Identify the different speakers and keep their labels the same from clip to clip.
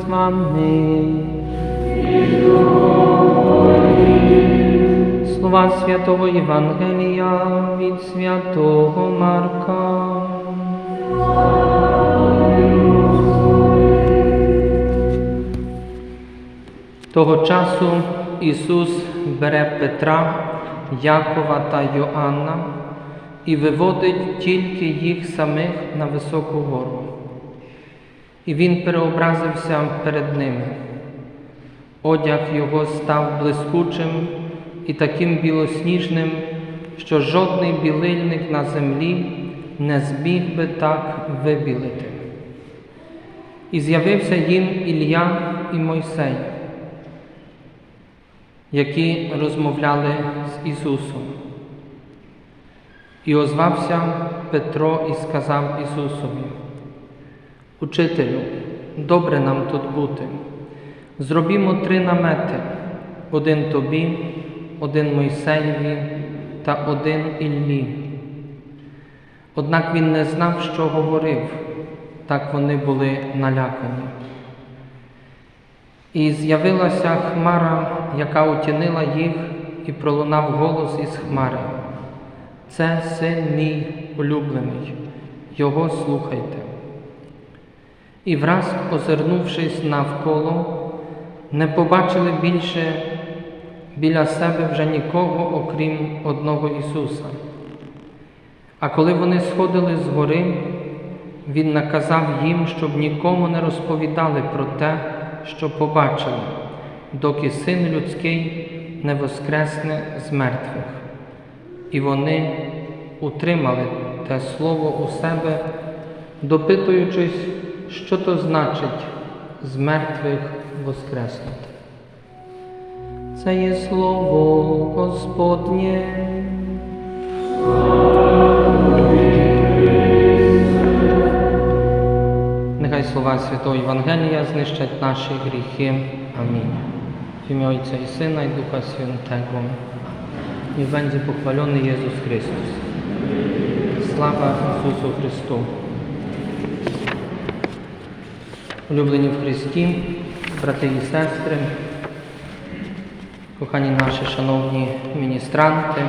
Speaker 1: з вами. Слова святого Євангелія від святого Марка. Того часу Ісус бере Петра, Якова та Йоанна і виводить тільки їх самих на високу гору. І він переобразився перед ними. Одяг його став блискучим і таким білосніжним, що жодний білильник на землі не зміг би так вибілити. І з'явився їм Ілля і Мойсей, які розмовляли з Ісусом. І озвався Петро і сказав Ісусові, Учителю, добре нам тут бути. Зробімо три намети: один тобі, один Мойсеєві та один Іллі. Однак він не знав, що говорив, так вони були налякані. І з'явилася хмара, яка отінила їх, і пролунав голос із хмари. Це син мій улюблений, його слухайте. І враз, озирнувшись навколо, не побачили більше біля себе вже нікого, окрім одного Ісуса. А коли вони сходили з гори, Він наказав їм, щоб нікому не розповідали про те, що побачили, доки Син людський не воскресне з мертвих. І вони утримали те слово у себе, допитуючись, що то значить з мертвих воскреснути. Це є слово Господнє. Нехай слова Святого Євангелія знищать наші гріхи. Амінь. В ім'я Отця і Сина і Духа Святого. Niech będzie pochwalony Jezus Chrystus. Слава Ісусу Христу. Улюблені в Христі, брати і сестри, kochani наші шановні міністранти,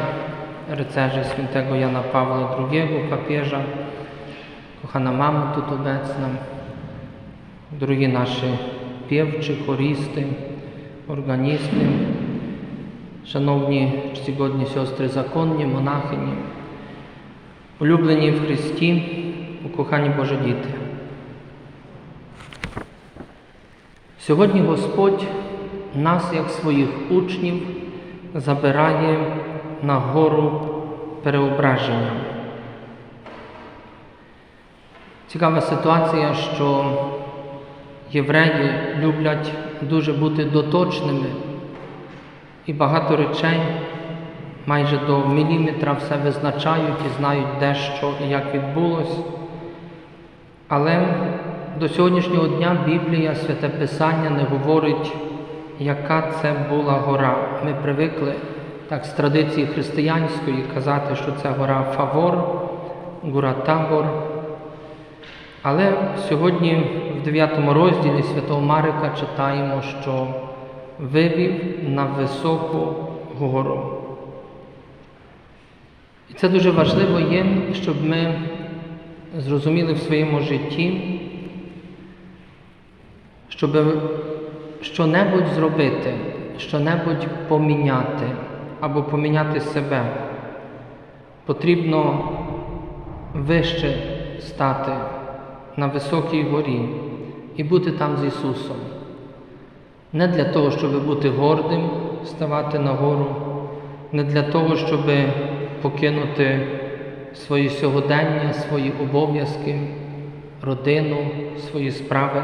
Speaker 1: rycerze świętego Jana Pawła II, papieża, kochana mamo тут obecna, другі наші півчі, хористи, органісти, Шановні чтігодні сестри законні, монахині, улюблені в Христі, укохані Божі діти. Сьогодні Господь нас, як своїх учнів, забирає на гору переображення. Цікава ситуація, що євреї люблять дуже бути доточними. І багато речей майже до міліметра все визначають і знають, де що і як відбулось. Але до сьогоднішнього дня Біблія, Святе Писання не говорить, яка це була гора. Ми привикли так з традиції християнської казати, що це гора Фавор, гора Табор. Але сьогодні в 9 розділі Святого Марика читаємо, що вивів на високу гору. І це дуже важливо є, щоб ми зрозуміли в своєму житті, щоб що-небудь зробити, що-небудь поміняти або поміняти себе. Потрібно вище стати на високій горі і бути там з Ісусом. Не для того, щоб бути гордим, ставати на гору, не для того, щоб покинути свої сьогодення, свої обов'язки, родину, свої справи.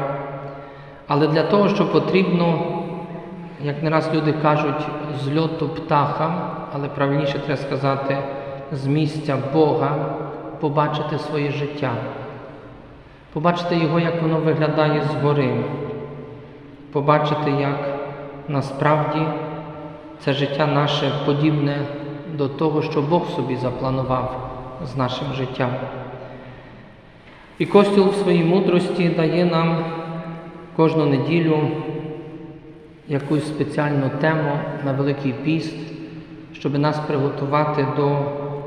Speaker 1: Але для того, що потрібно, як не раз люди кажуть, з льоту птаха, але правильніше треба сказати, з місця Бога побачити своє життя, побачити його, як воно виглядає згори, побачити, як насправді це життя наше подібне до того, що Бог собі запланував з нашим життям. І Костюл в своїй мудрості дає нам кожну неділю якусь спеціальну тему на Великий піст, щоб нас приготувати до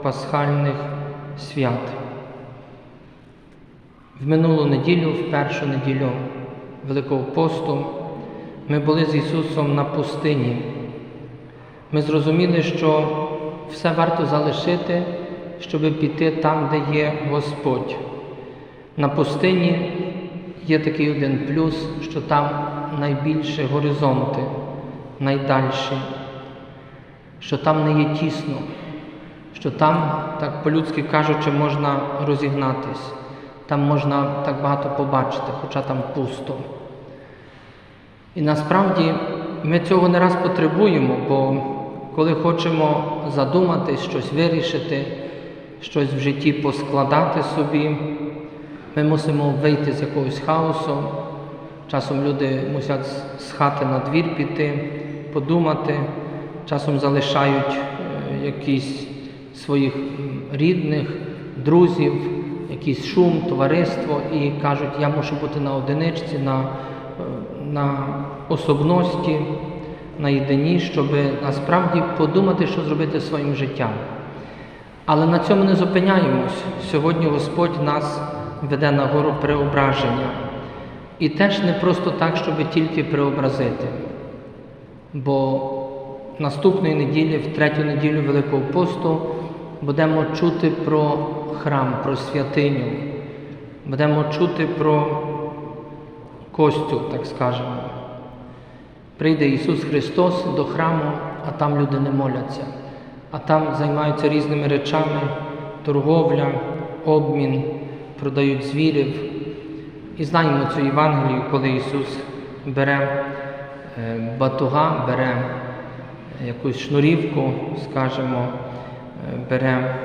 Speaker 1: пасхальних свят. В минулу неділю, в першу неділю Великого посту, ми були з Ісусом на пустині. Ми зрозуміли, що все варто залишити, щоб піти там, де є Господь. На пустині є такий один плюс, що там найбільше горизонти, найдальші, що там не є тісно, що там, так по-людськи кажучи, можна розігнатись, там можна так багато побачити, хоча там пусто. І насправді ми цього не раз потребуємо, бо коли хочемо задуматись, щось вирішити, щось в житті поскладати собі, ми мусимо вийти з якогось хаосу. Часом люди мусять з хати на двір піти, подумати, часом залишають е, якісь своїх рідних, друзів, якийсь шум, товариство і кажуть, я мушу бути на одиничці, на, е, на особності, на єдині, щоб насправді подумати, що зробити своїм життям. Але на цьому не зупиняємось. Сьогодні Господь нас веде на гору преображення. І теж не просто так, щоб тільки преобразити. Бо наступної неділі, в третю неділю Великого посту, будемо чути про храм, про святиню, будемо чути про костю, так скажемо. Прийде Ісус Христос до храму, а там люди не моляться, а там займаються різними речами, торговля, обмін, продають звірів. І знаємо цю Євангелію, коли Ісус бере е, батуга, бере якусь шнурівку, скажімо, е, бере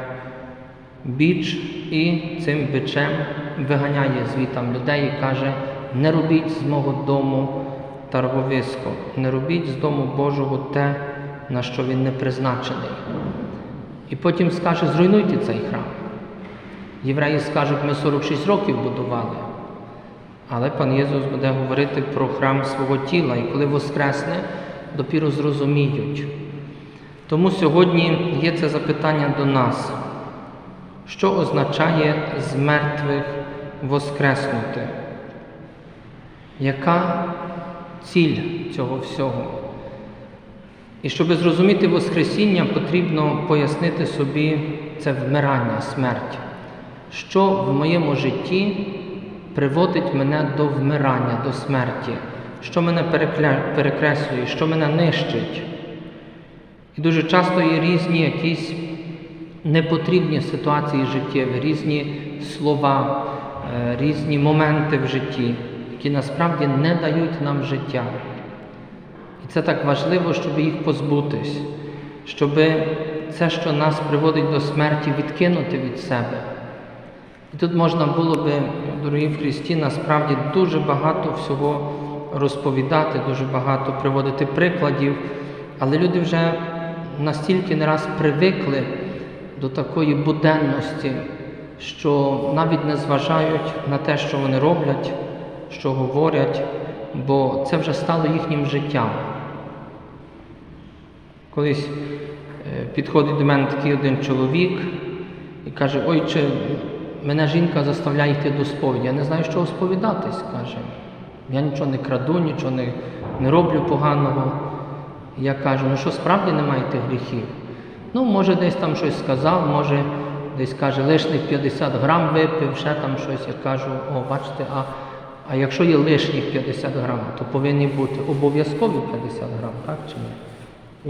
Speaker 1: біч і цим бичем виганяє звітам людей і каже, не робіть з мого дому торговисько, не робіть з дому Божого те, на що він не призначений. І потім скаже, зруйнуйте цей храм. Євреї скажуть, ми 46 років будували. Але пан Єсус буде говорити про храм свого тіла, і коли Воскресне, допіру зрозуміють. Тому сьогодні є це запитання до нас, що означає з мертвих воскреснути? Яка ціль цього всього? І щоб зрозуміти Воскресіння, потрібно пояснити собі це вмирання, смерть, що в моєму житті приводить мене до вмирання, до смерті, що мене перекреслює, що мене нищить. І дуже часто є різні якісь непотрібні ситуації життєві, різні слова, е, різні моменти в житті, які насправді не дають нам життя. І це так важливо, щоб їх позбутись, щоб це, що нас приводить до смерті, відкинути від себе. Тут можна було би, дорогі в Христі, насправді дуже багато всього розповідати, дуже багато приводити прикладів, але люди вже настільки не раз привикли до такої буденності, що навіть не зважають на те, що вони роблять, що говорять, бо це вже стало їхнім життям. Колись е, підходить до мене такий один чоловік і каже, ой, чи мене жінка заставляє йти до сповіді. Я не знаю, що сповідатись, каже. Я нічого не краду, нічого не, не роблю поганого. Я кажу, ну що справді не маєте гріхів? Ну, може, десь там щось сказав, може, десь каже, лишних 50 грам випив, ще там щось. Я кажу, о, бачите, а а якщо є лишніх 50 грам, то повинні бути обов'язкові 50 грам, так чи ні?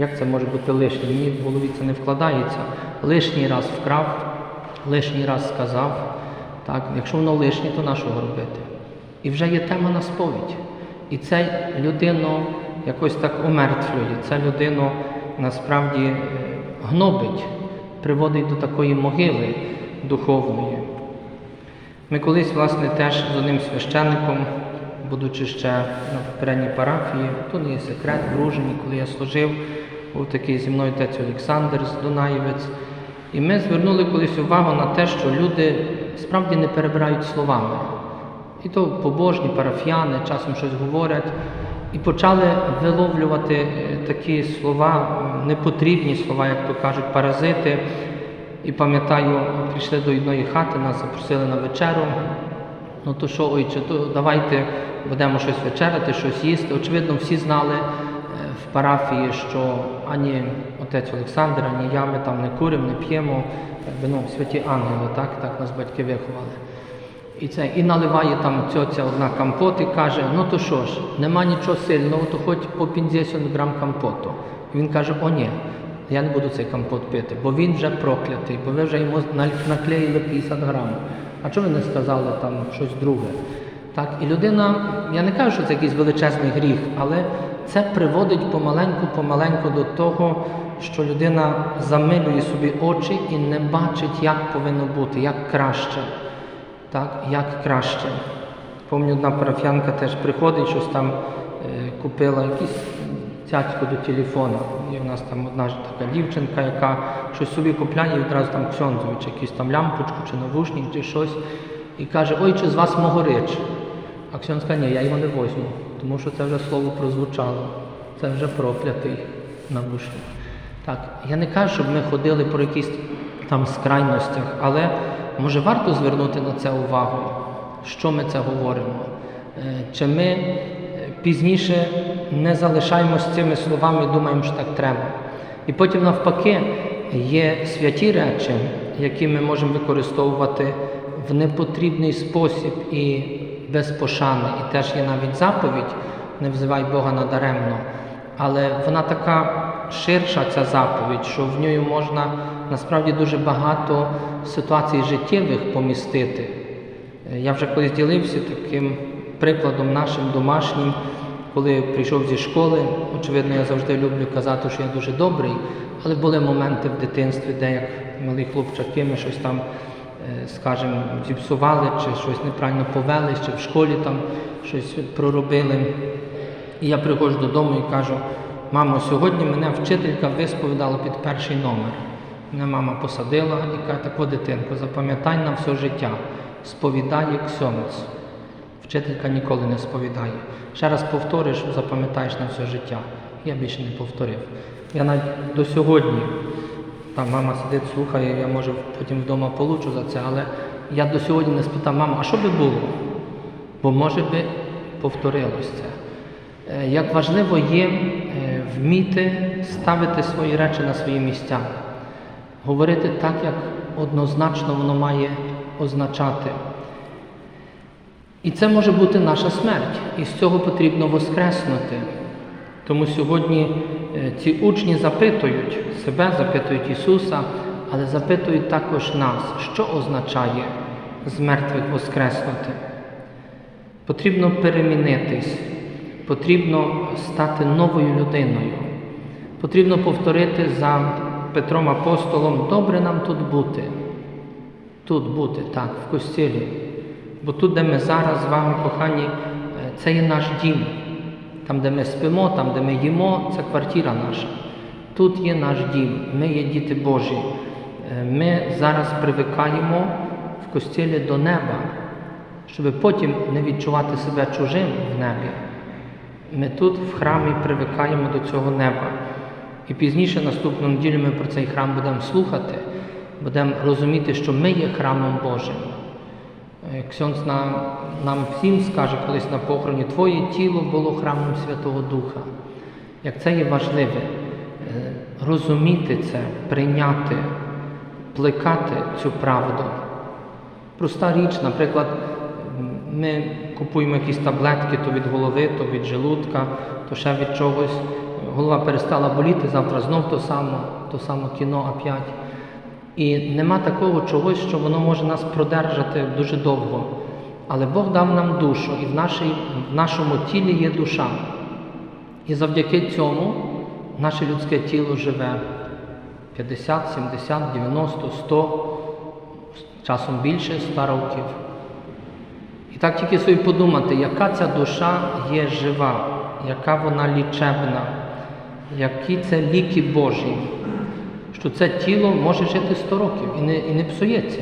Speaker 1: Як це може бути лишнє? Мені в голові це не вкладається. Лишній раз вкрав, лишній раз сказав, Так? Якщо воно лишнє, то на що його робити? І вже є тема на сповідь. І це людину якось так омертвлює, це людину насправді е, гнобить, приводить до такої могили духовної. Ми колись, власне, теж з одним священником, будучи ще на попередній парафії, то не є секрет, в коли я служив, був такий зі мною отець Олександр Дунаєвець. І ми звернули колись увагу на те, що люди справді не перебирають словами. І то побожні парафіяни часом щось говорять, і почали виловлювати е, такі слова, непотрібні слова, як то кажуть, паразити. І пам'ятаю, прийшли до одної хати, нас запросили на вечерю. Ну то що, ойче, то давайте будемо щось вечеряти, щось їсти. Очевидно, всі знали парафії, що ані отець Олександр, ані я ми там не куримо, не п'ємо, якби, ну, святі ангели, так, так нас батьки виховали. І це, і наливає там цьоця одна компот і каже, ну то що ж, нема нічого сильного, то хоч по 50 грам компоту. І він каже, о ні, я не буду цей компот пити, бо він вже проклятий, бо ви вже йому наклеїли 50 грам. А чого ви не сказали там щось друге? Так, і людина, я не кажу, що це якийсь величезний гріх, але це приводить помаленьку-помаленьку до того, що людина замилює собі очі і не бачить, як повинно бути, як краще так, як краще. Пам'ятаю, одна парафіянка теж приходить, щось там е, купила якийсь цяцьку до телефона. І в нас там одна така дівчинка, яка щось собі купляє і відразу там ксьонзові, чи якусь там лямпочку, чи навушник, чи щось. І каже, ой, чи з вас могорич? А ксьонз каже, ні, я його не возьму, тому що це вже слово прозвучало. Це вже проклятий навушник. Так, я не кажу, щоб ми ходили по якихось там скрайностях, але може варто звернути на це увагу, що ми це говоримо. Е, Чи ми е, пізніше не залишаємося цими словами і думаємо, що так треба. І потім, навпаки, є святі речі, які ми можемо використовувати в непотрібний спосіб і без пошани. І теж є навіть заповідь, не взивай Бога надаремно. Але вона така ширша, ця заповідь, що в нею можна насправді дуже багато ситуацій життєвих помістити. Е, Я вже колись ділився таким прикладом нашим домашнім, коли прийшов зі школи. Очевидно, я завжди люблю казати, що я дуже добрий, але були моменти в дитинстві, де як малі хлопчаки ми щось там, скажімо, зіпсували, чи щось неправильно повели, чи в школі там щось проробили. І я приходжу додому і кажу, мамо, сьогодні мене вчителька висповідала під перший номер. Мене мама посадила і каже, таку дитинку, запам'ятай на все життя, сповідає ксьомець. Вчителька ніколи не сповідає. Ще раз повториш, запам'ятаєш на все життя. Я більше не повторив. Я навіть до сьогодні, там мама сидить, слухає, я може потім вдома получу за це, але я до сьогодні не спитав, мама, а що би було? Бо може би повторилось це. Е, Як важливо є е, вміти ставити свої речі на свої місця, говорити так, як однозначно воно має означати. І це може бути наша смерть, і з цього потрібно воскреснути. Тому сьогодні ці учні запитують себе, запитують Ісуса, але запитують також нас, що означає з мертвих воскреснути. Потрібно перемінитись, потрібно стати новою людиною. Потрібно повторити за Петром Апостолом, добре нам тут бути. Тут бути, так, в костілі. Бо тут, де ми зараз з вами, кохані, е, це є наш дім. Там, де ми спимо, там, де ми їмо, це квартира наша. Тут є наш дім, ми є діти Божі. Е, Ми зараз привикаємо в костілі до неба, щоб потім не відчувати себе чужим в небі. Ми тут в храмі привикаємо до цього неба. І пізніше, наступну неділю, ми про цей храм будемо слухати, будемо розуміти, що ми є храмом Божим. Е, Ксьонц нам, нам всім скаже колись на похороні, Твоє тіло було храмом Святого Духа. Як це є важливе, е, розуміти це, прийняти, плекати цю правду. Проста річ, наприклад, ми купуємо якісь таблетки то від голови, то від желудка, то ще від чогось. Голова перестала боліти, завтра знов то само, то само кіно опять. І нема такого чогось, що воно може нас продержати дуже довго. Але Бог дав нам душу, і в, нашій, в нашому тілі є душа. І завдяки цьому наше людське тіло живе 50, 70, 90, 100, часом більше 100 років. І так тільки собі подумати, яка ця душа є жива, яка вона лічебна, які це ліки Божі, що це тіло може жити 100 років і не, і не псується.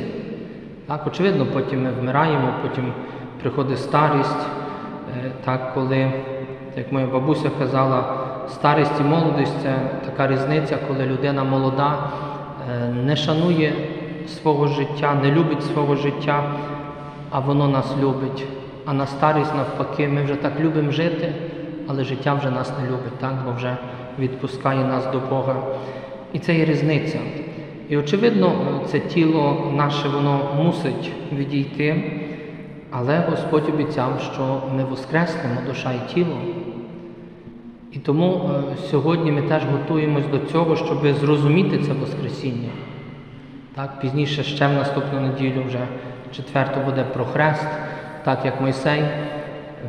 Speaker 1: Так, очевидно, потім ми вмираємо, потім приходить старість, е, так, коли, як моя бабуся казала, старість і молодість це така різниця, коли людина молода е, не шанує свого життя, не любить свого життя, а воно нас любить. А на старість, навпаки, ми вже так любимо жити, але життя вже нас не любить, так? бо вже відпускає нас до Бога. І це є різниця. І очевидно, це тіло наше воно мусить відійти, але Господь обіцяв, що ми воскреснемо душа і тіло. І тому е, сьогодні ми теж готуємось до цього, щоб зрозуміти це Воскресіння. Так, Пізніше ще в наступну неділю, вже четверту буде про хрест, так як Мойсей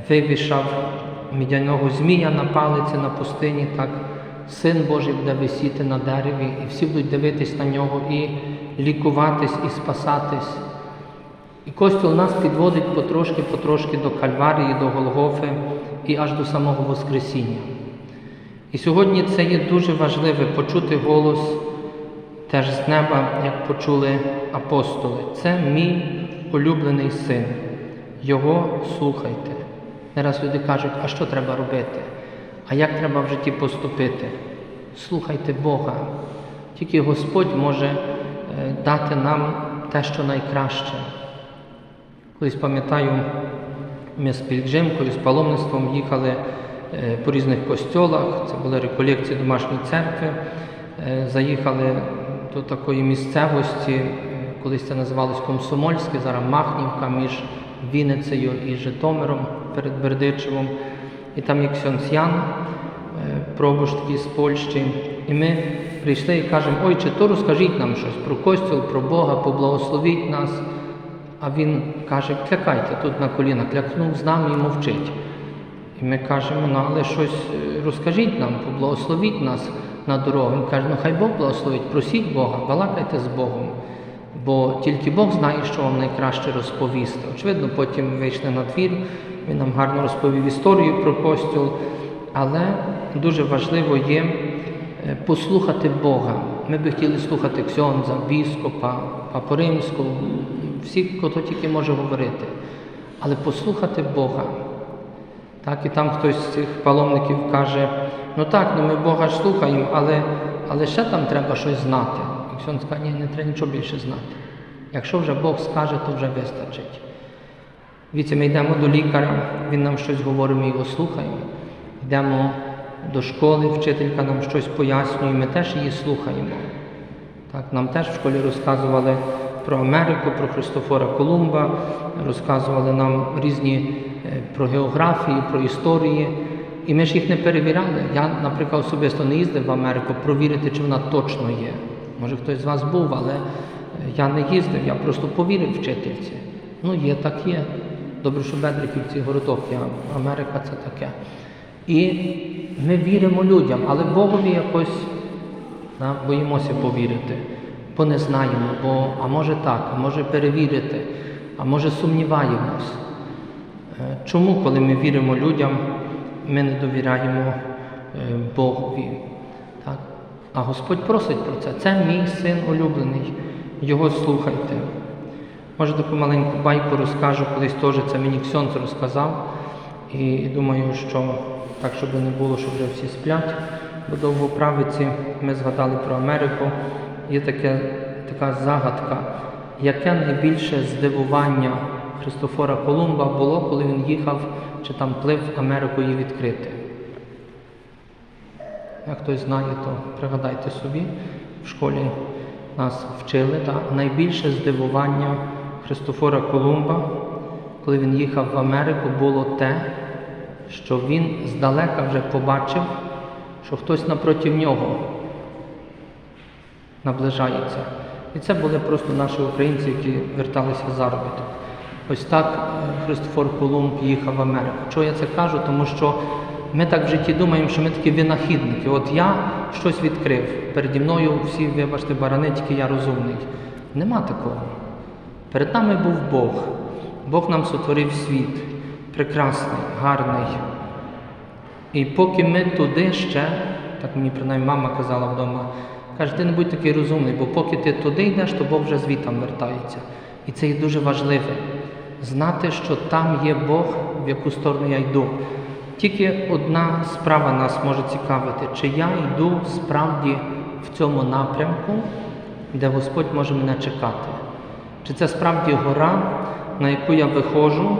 Speaker 1: вивішав мідяного змія на палиці на пустині, так Син Божий буде висіти на дереві, і всі будуть дивитись на нього і лікуватись, і спасатись. І Костюл нас підводить потрошки-потрошки до Кальварії, до Голгофи і аж до самого Воскресіння. І сьогодні це є дуже важливе почути голос теж з неба, як почули апостоли. Це мій улюблений син. Його слухайте. Не раз люди кажуть, а що треба робити? А як треба в житті поступити? Слухайте Бога. Тільки Господь може е, дати нам те, що найкраще. Колись пам'ятаю, ми з пільгримкою, з паломництвом їхали е, по різних костьолах, це були реколекції домашньої церкви. Е, Заїхали до такої місцевості, колись це називалось Комсомольське, зараз Махнівка між Вінницею і Житомиром перед Бердичевом. І там є Ксьонцян, е, пробуш такий з Польщі. І ми прийшли і кажемо, ой, чи то розкажіть нам щось про костюл, про Бога, поблагословіть нас. А він каже, клякайте тут на коліна, клякнув з нами і мовчить. І ми кажемо, ну але щось розкажіть нам, поблагословіть нас на дорогу. Він каже, ну хай Бог благословить, просіть Бога, балакайте з Богом. Бо тільки Бог знає, що вам найкраще розповісти. Очевидно, потім вийшли на двір, він нам гарно розповів історію про костюл, але дуже важливо є е, послухати Бога. Ми би хотіли слухати Ксьонза, біскопа, Папу Римського, всіх, хто тільки може говорити. Але послухати Бога. Так, і там хтось з цих паломників каже, ну так, ну ми Бога ж слухаємо, але, але ще там треба щось знати. І Ксьон скаже, ні, не треба нічого більше знати. Якщо вже Бог скаже, то вже вистачить. Віці, ми йдемо до лікаря, він нам щось говорить, ми його слухаємо. Йдемо до школи, вчителька нам щось пояснює, ми теж її слухаємо. Так, Нам теж в школі розказували про Америку, про Христофора Колумба, розказували нам різні про географію, про історії. І ми ж їх не перевіряли. Я, наприклад, особисто не їздив в Америку провірити, чи вона точно є. Може хтось з вас був, але я не їздив, я просто повірив вчительці. Ну, є, так є. Добре, що Бедриківці городок є, Америка це таке. І ми віримо людям, але Богові якось да, боїмося повірити, бо не знаємо, бо а може так, а може перевірити, а може сумніваємось. Е, Чому, коли ми віримо людям, ми не довіряємо е, Богові? Так? А Господь просить про це. Це мій син улюблений, його слухайте. Може, таку маленьку байку розкажу, колись теж це мені Ксьонц розказав. І думаю, що так, щоб не було, що вже всі сплять. Бо довгоправиці ми згадали про Америку. Є таке, така загадка, яке найбільше здивування Христофора Колумба було, коли він їхав чи там плив Америку її відкрити. Як хтось знає, то пригадайте собі, в школі нас вчили. Да? Найбільше здивування Христофора Колумба, коли він їхав в Америку, було те, що він здалека вже побачив, що хтось напроти нього наближається. І це були просто наші українці, які верталися заробіток. Ось так е, Христофор Колумб їхав в Америку. Чого я це кажу? Тому що ми так в житті думаємо, що ми такі винахідники. От я щось відкрив. Переді мною всі, вибачте, барани, я розумний. Нема такого. Перед нами був Бог. Бог нам сотворив світ. Прекрасний, гарний. І поки ми туди ще, так мені принаймні мама казала вдома, каже, ти не будь такий розумний, бо поки ти туди йдеш, то Бог вже звітам вертається. І це є дуже важливе. Знати, що там є Бог, в яку сторону я йду. Тільки одна справа нас може цікавити, чи я йду справді в цьому напрямку, де Господь може мене чекати. Чи це справді гора, на яку я виходжу,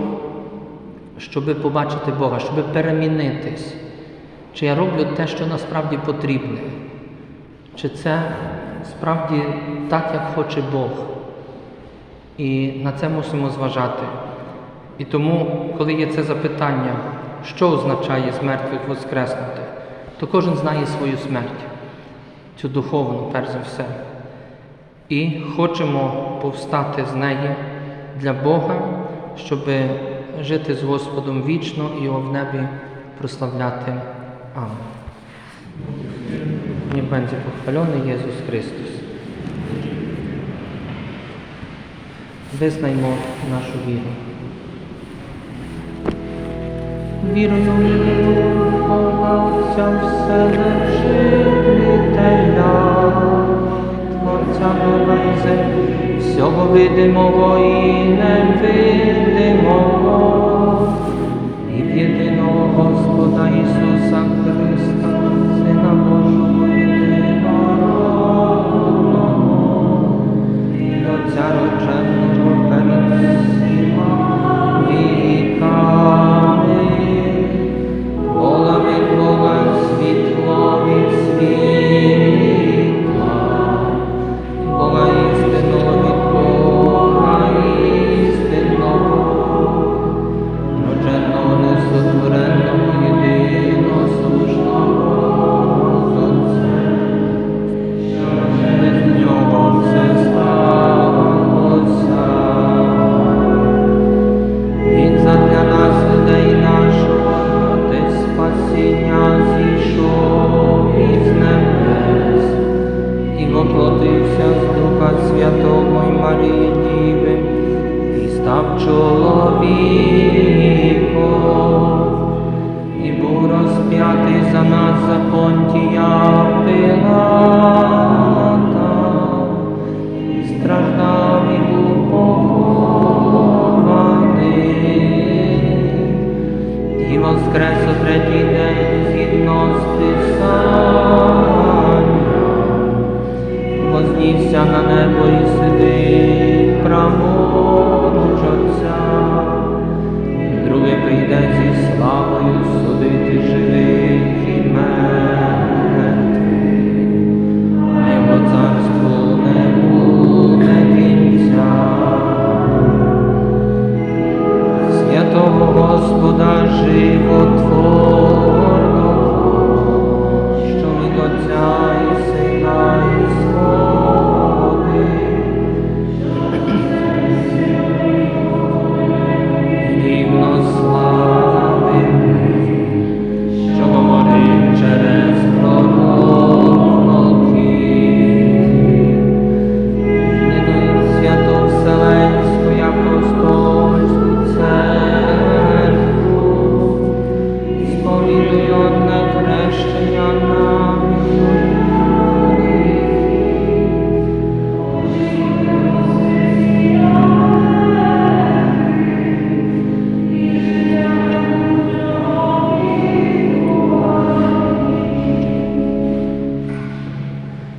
Speaker 1: щоб побачити Бога, щоб перемінитись? Чи я роблю те, що насправді потрібне? Чи це справді так, як хоче Бог? І на це мусимо зважати. І тому, коли є це запитання, що означає з воскреснути, то кожен знає свою смерть, цю духовну, перш за все. І хочемо повстати з неї для Бога, щоб жити з Господом вічно і його в небі прославляти. Амінь. Niech będzie pochwalony Jezus Chrystus. Визнаймо нашу віру. Вірую в Бога Отця Вседержителя, Творця землі, всього видимого і невидимого, і в єдиного Господа Ісуса Христа, Сина Божого єдиного, і Отця родженого перед